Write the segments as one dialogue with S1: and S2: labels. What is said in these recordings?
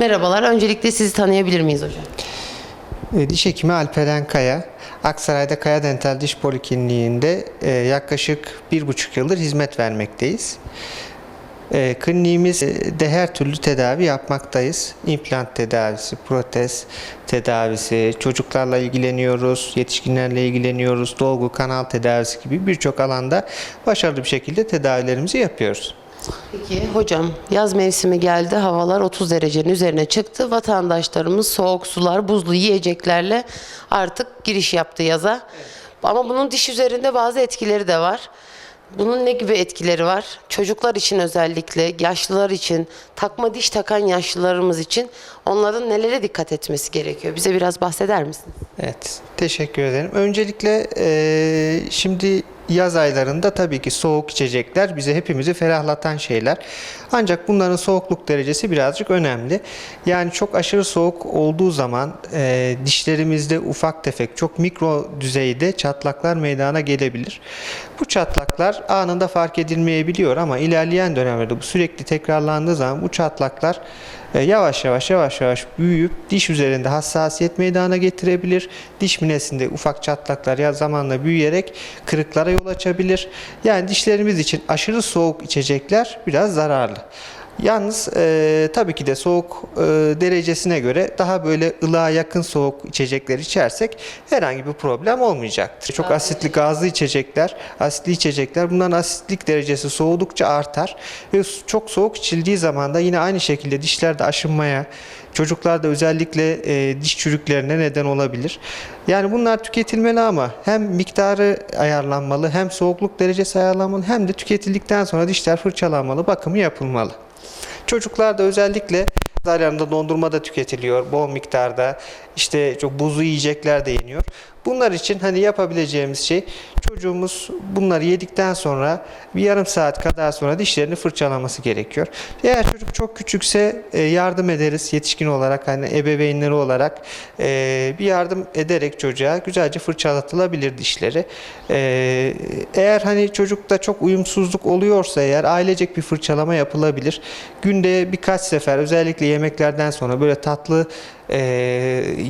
S1: Merhabalar. Öncelikle sizi tanıyabilir miyiz hocam?
S2: E, Diş hekimi Alperen Kaya, Aksaray'da Kaya Dental Diş Polikliniği'nde e, yaklaşık bir buçuk yıldır hizmet vermekteyiz. E, kliniğimizde her türlü tedavi yapmaktayız. İmplant tedavisi, protez tedavisi, çocuklarla ilgileniyoruz, yetişkinlerle ilgileniyoruz, dolgu, kanal tedavisi gibi birçok alanda başarılı bir şekilde tedavilerimizi yapıyoruz.
S1: Peki hocam yaz mevsimi geldi. Havalar 30 derecenin üzerine çıktı. Vatandaşlarımız soğuk sular, buzlu yiyeceklerle artık giriş yaptı yaza. Ama bunun diş üzerinde bazı etkileri de var. Bunun ne gibi etkileri var? Çocuklar için özellikle, yaşlılar için, takma diş takan yaşlılarımız için onların nelere dikkat etmesi gerekiyor? Bize biraz bahseder misiniz?
S2: Evet, teşekkür ederim. Öncelikle eee, şimdi yaz aylarında tabii ki soğuk içecekler bize hepimizi ferahlatan şeyler. Ancak bunların soğukluk derecesi birazcık önemli. Yani çok aşırı soğuk olduğu zaman eee, dişlerimizde ufak tefek, çok mikro düzeyde çatlaklar meydana gelebilir. Bu çatlaklar anında fark edilmeyebiliyor ama ilerleyen dönemlerde bu sürekli tekrarlandığı zaman bu çatlaklar e, yavaş yavaş yavaş yavaş büyüyüp diş üzerinde hassasiyet meydana getirebilir. Diş minesinde ufak çatlaklar ya zamanla büyüyerek kırıklara yol açabilir. Yani dişlerimiz için aşırı soğuk içecekler biraz zararlı. Yalnız e, tabii ki de soğuk e, derecesine göre daha böyle ılığa yakın soğuk içecekler içersek herhangi bir problem olmayacaktır. Çok asitli gazlı içecekler, asitli içecekler bunların asitlik derecesi soğudukça artar ve çok soğuk içildiği zaman da yine aynı şekilde dişlerde aşınmaya, çocuklarda özellikle e, diş çürüklerine neden olabilir. Yani bunlar tüketilmeli ama hem miktarı ayarlanmalı, hem soğukluk derecesi ayarlanmalı, hem de tüketildikten sonra dişler fırçalanmalı, bakımı yapılmalı. Çocuklarda özellikle aylarında dondurma da tüketiliyor bol miktarda. İşte çok buzlu yiyecekler de yeniyor. Bunlar için hani yapabileceğimiz şey çocuğumuz bunları yedikten sonra bir yarım saat kadar sonra dişlerini fırçalaması gerekiyor. Eğer çocuk çok küçükse e, yardım ederiz yetişkin olarak hani ebeveynleri olarak e, bir yardım ederek çocuğa güzelce fırçalatılabilir dişleri. E, Eğer hani çocukta çok uyumsuzluk oluyorsa eğer ailecek bir fırçalama yapılabilir. Günde birkaç sefer özellikle yemeklerden sonra böyle tatlı e,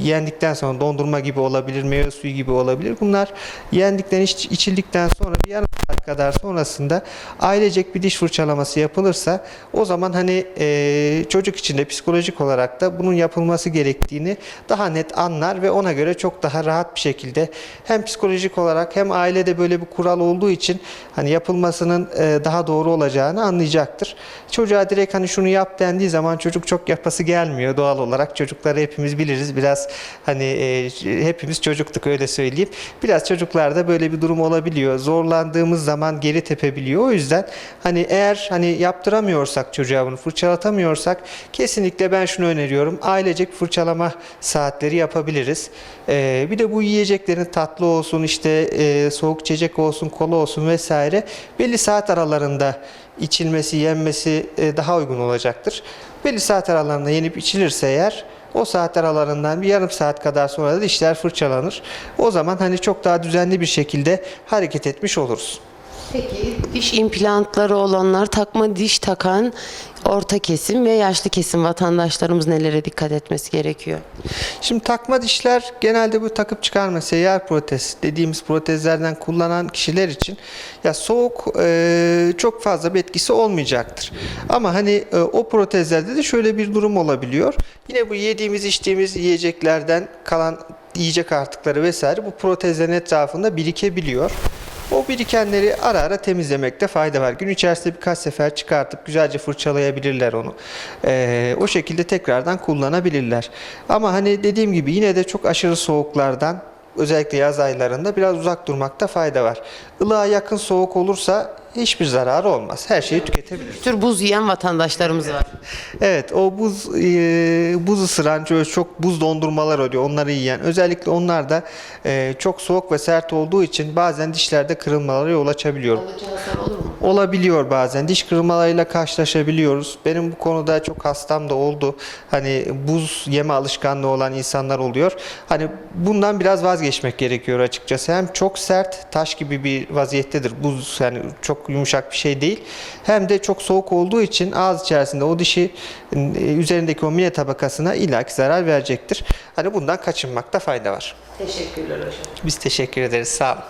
S2: yendikten sonra dondurma gibi olabilir, meyve suyu gibi olabilir. Bunlar yendikten iç, içildikten sonra bir yarım saat kadar sonrasında ailecek bir diş fırçalaması yapılırsa o zaman hani e, çocuk için de psikolojik olarak da bunun yapılması gerektiğini daha net anlar ve ona göre çok daha rahat bir şekilde hem psikolojik olarak hem ailede böyle bir kural olduğu için hani yapılmasının e, daha doğru olacağını anlayacaktır. Çocuğa direkt hani şunu yap dendiği zaman çocuk çok yapası gelmiyor doğal olarak. Çocukları hepimiz biliriz. Biraz hani e, hepimiz çocuktuk öyle söyleyeyim. Biraz çocuklarda böyle bir durum olabiliyor. Zorlandığımız zaman geri tepebiliyor. O yüzden hani eğer hani yaptıramıyorsak çocuğa bunu fırçalatamıyorsak kesinlikle ben şunu öneriyorum. Ailecek fırçalama saatleri yapabiliriz. E, bir de bu yiyeceklerin tatlı olsun işte e, soğuk içecek olsun kola olsun vesaire belli saat aralarında içilmesi, yenmesi e, daha uygun olacaktır. Belli saat aralarında yenip içilirse eğer o saat aralarından bir yarım saat kadar sonra da dişler fırçalanır. O zaman hani çok daha düzenli bir şekilde hareket etmiş oluruz.
S1: Peki diş implantları olanlar, takma diş takan orta kesim ve yaşlı kesim vatandaşlarımız nelere dikkat etmesi gerekiyor?
S2: Şimdi takma dişler genelde bu takıp çıkarma seyyar protez dediğimiz protezlerden kullanan kişiler için ya soğuk e, çok fazla bir etkisi olmayacaktır. Ama hani e, o protezlerde de şöyle bir durum olabiliyor. Yine bu yediğimiz içtiğimiz yiyeceklerden kalan yiyecek artıkları vesaire bu protezlerin etrafında birikebiliyor. O birikenleri ara ara temizlemekte fayda var. Gün içerisinde birkaç sefer çıkartıp güzelce fırçalayabilirler onu. Ee, o şekilde tekrardan kullanabilirler. Ama hani dediğim gibi yine de çok aşırı soğuklardan özellikle yaz aylarında biraz uzak durmakta fayda var. Ilığa yakın soğuk olursa hiçbir zararı olmaz. Her şeyi tüketebilir.
S1: Bir tür buz yiyen vatandaşlarımız var.
S2: Evet o buz e, buz ısıran çok buz dondurmalar oluyor onları yiyen özellikle onlar da e, çok soğuk ve sert olduğu için bazen dişlerde kırılmalara yol açabiliyor.
S1: olur mu?
S2: Olabiliyor bazen diş kırılmalarıyla karşılaşabiliyoruz. Benim bu konuda çok hastam da oldu. Hani buz yeme alışkanlığı olan insanlar oluyor. Hani bundan biraz vazgeçmek gerekiyor açıkçası. Hem çok sert taş gibi bir vaziyettedir. Buz yani çok çok yumuşak bir şey değil. Hem de çok soğuk olduğu için ağız içerisinde o dişi e, üzerindeki o mine tabakasına illaki zarar verecektir. Hani bundan kaçınmakta fayda var.
S1: Teşekkürler hocam.
S2: Biz teşekkür ederiz. Sağ olun.